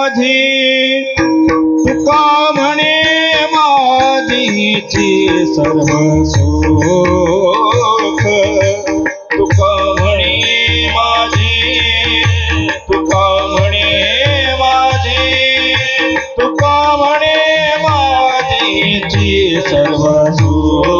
મોધી તુકા મને માધી છે સર્વ સુખ તુકા મને માધી તુકા મને માધી તુકા મને માધી છે સર્વ સુખ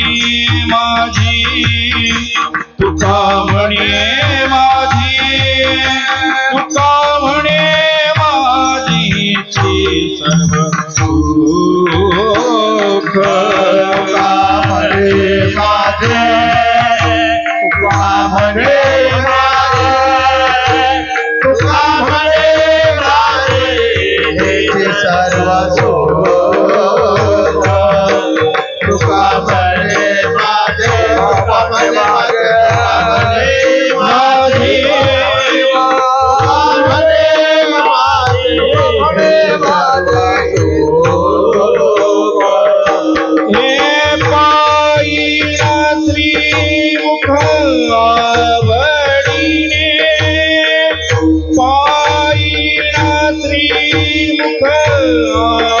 Oh.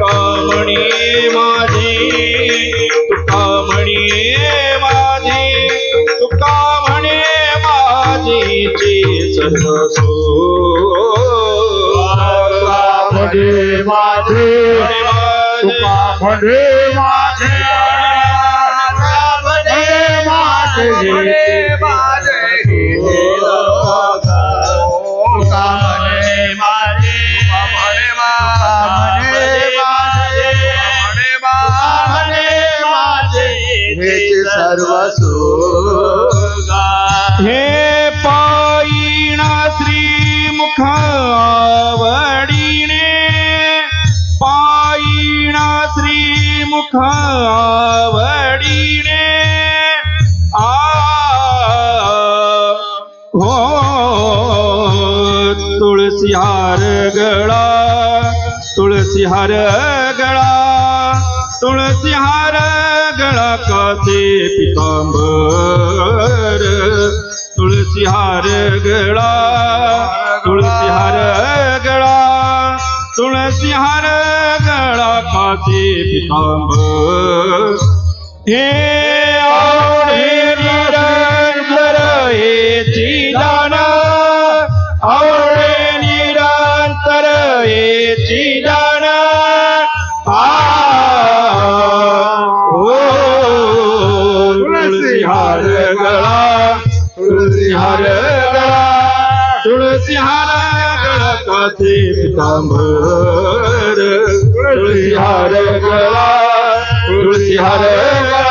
કામણી માજી તું કામણી માજી તું કામણી માજી જી સનસો કામણી માજી તું કામણી માજી आवडीने आ हो तुळसी हार गळा तुळसी हार गळा तुळसी हार गळा कसे पितांबर. तुळसी हार गळा तुळसी हार गळा तुळसी हार કાશી પિતાંબર હે આવડે નિરંતર હે ચિદાના આવડે નિરંતર હે ચિદાના આ ઓ તુલસી હાર તુલસી હાર ગળા પિતાંબર तुळसी हार गळा तुळसी हार